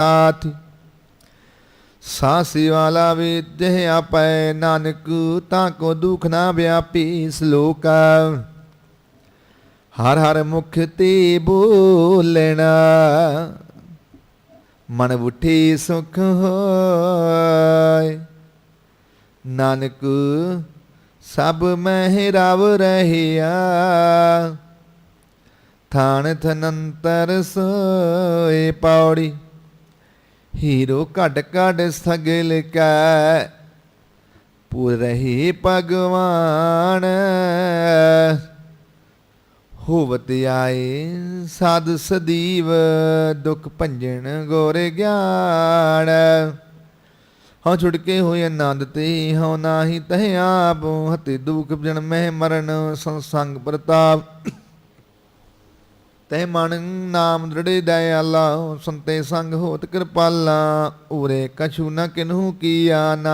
नाथ सासी वाला विद्य अपय नानक, ताको दुख ना व्यापी श्लोक। हर हर मुख ते बोलना मन उठे सुख हो नानक, सब महराव रहिया। थान थनंतर सोए पौड़ी। ਹੀਰੋ ਘਟ ਘਟ ਸਗਲ ਕੈ, ਪੁਰ ਰਹੀ ਭਗਵਾਨ। ਹੋਵਤ ਆਏ ਸਾਧ ਸਦੀਵ, ਦੁਖ ਭੰਜਨ ਗੋਰ ਗਿਆਨ। ਹਉ ਛੁਟਕੇ ਹੋਏ ਆਨੰਦ ਤੇ, ਹਉ ਨਾਹੀ ਤਹਿ ਆਪ ਹਤੇ ਦੁਖ ਜਨਮਹਿ ਮਰਨ ਸੰਸੰਗ ਪ੍ਰਤਾਪ। ਤੈ ਮਨ ਨਾਮ ਦ੍ਰਿੜੇ ਦਇਆਲਾ, ਸੰਤੇ ਸੰਗ ਹੋਤ ਕਿਰਪਾਲਾ, ਉਰੇ ਕਛੂ ਨ ਕਿਨਹੂ ਕੀਆ ਨਾ।